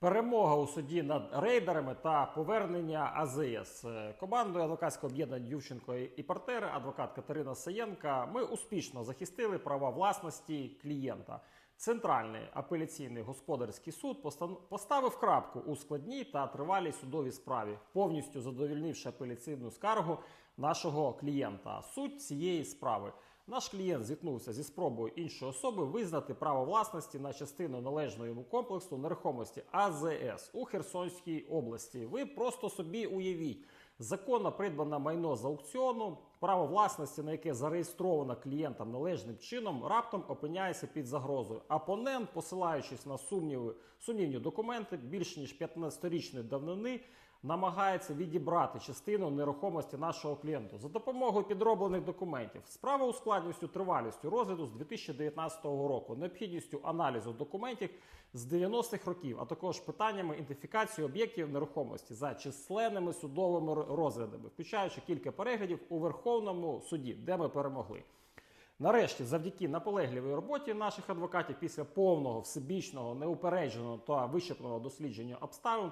Перемога у суді над рейдерами та повернення АЗС. Е, Командою адвокатського об'єднання Ющенко і партнери, адвокат Катерина Саєнка. Ми успішно захистили права власності клієнта. Центральний апеляційний господарський суд поставив крапку у складній та тривалій судовій справі, повністю задовільнивши апеляційну скаргу нашого клієнта. Суть цієї справи. Наш клієнт зіткнувся зі спробою іншої особи визнати право власності на частину належного йому комплексу нерухомості АЗС у Херсонській області. Ви просто собі уявіть. Законно придбане майно з аукціону, право власності, на яке зареєстровано клієнтам належним чином, раптом опиняється під загрозою. Апонент, посилаючись на сумніви, сумнівні документи більш ніж 15-річної давнини, намагається відібрати частину нерухомості нашого клієнту за допомогою підроблених документів. Справа ускладністю тривалістю розгляду з 2019 року, необхідністю аналізу документів з 90-х років, а також питаннями ідентифікації об'єктів нерухомості за численними судовими розглядами, включаючи кілька переглядів у Верховному суді, де ми перемогли. Нарешті, завдяки наполегливій роботі наших адвокатів, після повного, всебічного, неупередженого та вичерпного дослідження обставин,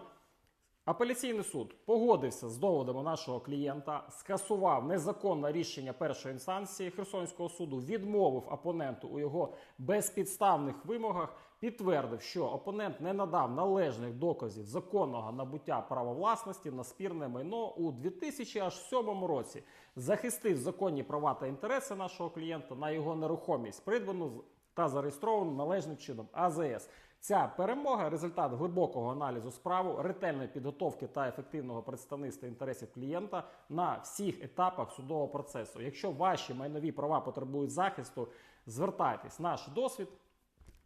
Апеляційний суд погодився з доводами нашого клієнта, скасував незаконне рішення першої інстанції Херсонського суду, відмовив опоненту у його безпідставних вимогах, підтвердив, що опонент не надав належних доказів законного набуття права власності на спірне майно у 2007 році, захистив законні права та інтереси нашого клієнта на його нерухомість, придбану та зареєстровану належним чином АЗС. Ця перемога результат глибокого аналізу справи, ретельної підготовки та ефективного представництва інтересів клієнта на всіх етапах судового процесу. Якщо ваші майнові права потребують захисту, звертайтесь. Наш досвід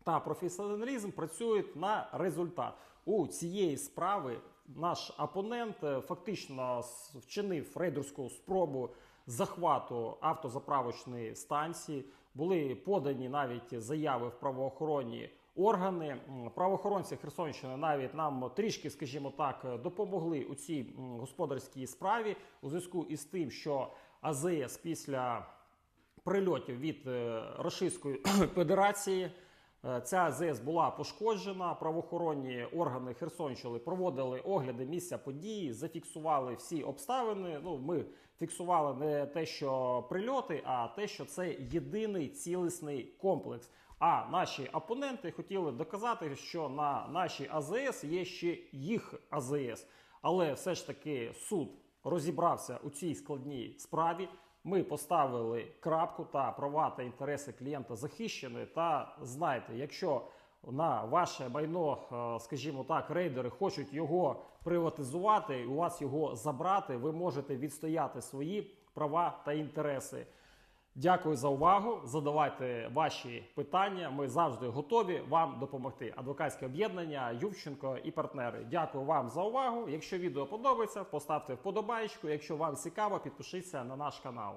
та професіоналізм працюють на результат. У цієї справи наш опонент е, фактично вчинив рейдерську спробу захвату автозаправочної станції. Були подані навіть заяви в правоохоронні органи. Правоохоронці Херсонщини навіть нам трішки, скажімо так, допомогли у цій господарській справі у зв'язку із тим, що АЗС після прильотів від е, Російської Федерації. Е, Ця АЗС була пошкоджена. Правоохоронні органи Херсонщини проводили огляди місця події, зафіксували всі обставини. Ну, ми фіксували не те, що прильоти, а те, що це єдиний цілісний комплекс. А наші опоненти хотіли доказати, що на нашій АЗС є ще їх АЗС. Але все ж таки суд розібрався у цій складній справі. Ми поставили крапку та права та інтереси клієнта захищені. Та знайте, якщо на ваше майно, е, скажімо так, рейдери хочуть його приватизувати, у вас його забрати, ви можете відстояти свої права та інтереси. Дякую за увагу. Задавайте ваші питання. Ми завжди готові вам допомогти. Адвокатське об'єднання Ювченко і партнери. Дякую вам за увагу. Якщо відео подобається, поставте вподобайку. Якщо вам цікаво, підпишіться на наш канал.